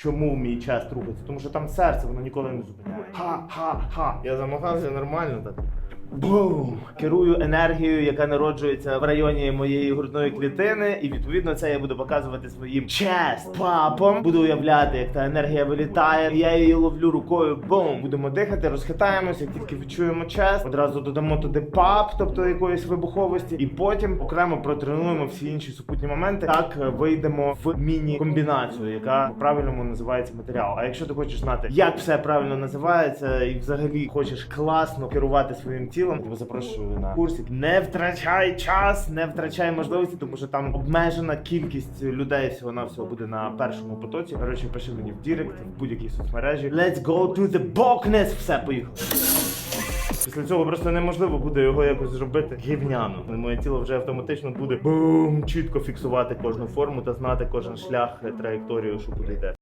Чому мій час рухається? Тому що там серце, воно ніколи не зупиняє. Ха-ха-ха. Я замахався нормально так. Бум! Керую енергією, яка народжується в районі моєї грудної клітини, і відповідно це я буду показувати своїм чест папом. Буду уявляти, як та енергія вилітає. Я її ловлю рукою. Бум! Будемо дихати, розхитаємося, як тільки відчуємо чест. Одразу додамо туди пап, тобто якоїсь вибуховості, і потім окремо протренуємо всі інші супутні моменти. Так е, вийдемо в міні-комбінацію, яка по-правильному називається матеріал. А якщо ти хочеш знати, як все правильно називається, і взагалі хочеш класно керувати своїм тілом, тебе запрошую на курсик. Не втрачай час, не втрачай можливості, тому що там обмежена кількість людей всього на всього буде на першому потоці. Коротше, пиши мені в Дірект, в будь-якій соцмережі. Let's go to the Bokness! Все, поїхали. Після цього просто неможливо буде його якось зробити гівняно. Моє тіло вже автоматично буде бум, чітко фіксувати кожну форму та знати кожен шлях, траєкторію, що куди йде.